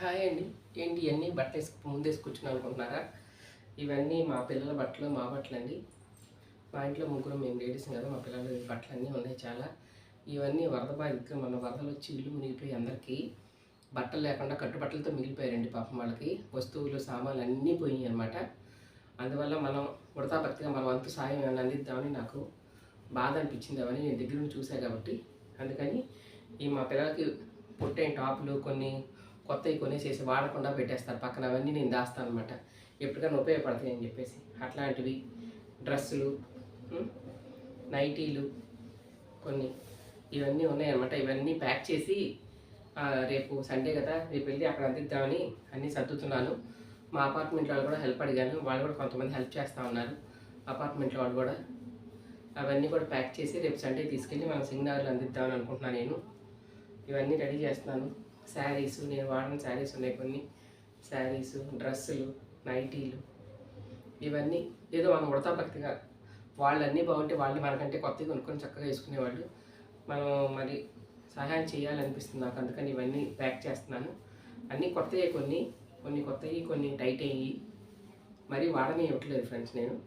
Hi అండి. ఏంటి ఇవన్నీ బట్టలు వేసుకు ముందు అనుకుంటున్నారా? ఇవన్నీ మా పిల్లల బట్టలు మా బట్టలు అండి మా ఇంట్లో ముగ్గురు మేము లేడీస్ కదా మా పిల్లల బట్టలు అన్నీ ఉన్నాయి చాలా. ఇవన్నీ వరద బాధితులు మన వరదలు వచ్చి ఇల్లు మునిగిపోయి అందరికీ బట్టలు లేకుండా కట్టుబట్టలతో మిగిలిపోయారండి పాపం వాళ్ళకి. వస్తువులు సామాన్లు అన్నీ పోయినాయి అనమాట అందువల్ల మనం ఉడతా మనం మన వంతు సాయం ఏమైనా అందిద్దామని నాకు బాధ అనిపించింది. అవన్నీ నేను దగ్గర నుండి చూసాను కాబట్టి. అందుకని ఈ మా పిల్లలకి పుట్టే టాపులు కొన్ని కొత్తవి కొనేసేసి వాడకుండా పెట్టేస్తారు. పక్కన అవన్నీ నేను దాస్తాను అనమాట ఎప్పటికైనా ఉపయోగపడతాయి అని చెప్పేసి. అట్లాంటివి డ్రెస్సులు నైటీలు కొన్ని ఇవన్నీ ఉన్నాయన్నమాట. ఇవన్నీ ప్యాక్ చేసి రేపు సండే కదా రేపు వెళ్ళి అక్కడ అందిద్దామని అన్నీ సర్దుతున్నాను. మా అపార్ట్మెంట్లో వాళ్ళు కూడా హెల్ప్ అడిగాను. వాళ్ళు కూడా కొంతమంది హెల్ప్ చేస్తూ ఉన్నారు. అపార్ట్మెంట్లో వాళ్ళు కూడా అవన్నీ కూడా ప్యాక్ చేసి రేపు సండే తీసుకెళ్ళి మనం సిగ్నల్లు అందిద్దామని అనుకుంటున్నాను నేను. ఇవన్నీ రెడీ చేస్తున్నాను. శారీస్ నేను వాడిన శారీస్ ఉన్నాయి కొన్ని. శారీస్ డ్రెస్సులు నైటీలు. ఇవన్నీ ఏదో మనం ఉడతా భక్తిగా వాళ్ళు అన్నీ బాగుంటే వాళ్ళు మనకంటే కొత్తగా కొనుక్కొని చక్కగా వేసుకునేవాళ్ళు. మనం మరి సహాయం చేయాలనిపిస్తుంది నాకు అందుకని ఇవన్నీ ప్యాక్ చేస్తున్నాను. అన్నీ కొత్తవి కొన్ని కొన్ని కొత్తవి కొన్ని టైట్ అయ్యి. మరి వాడని ఇవ్వట్లేదు ఫ్రెండ్స్ నేను.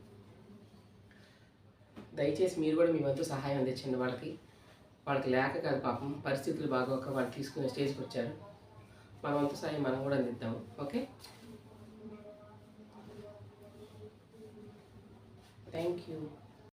దయచేసి మీరు కూడా మీ వంతు సహాయం అందించండి వాళ్ళకి. వాళ్ళకి లేక కాదు పాపం పరిస్థితులు బాగోక వాళ్ళు తీసుకునే స్టేజ్కి వచ్చారు. మన అంత సాయం మనం కూడా అందిద్దాము ఓకే? Thank you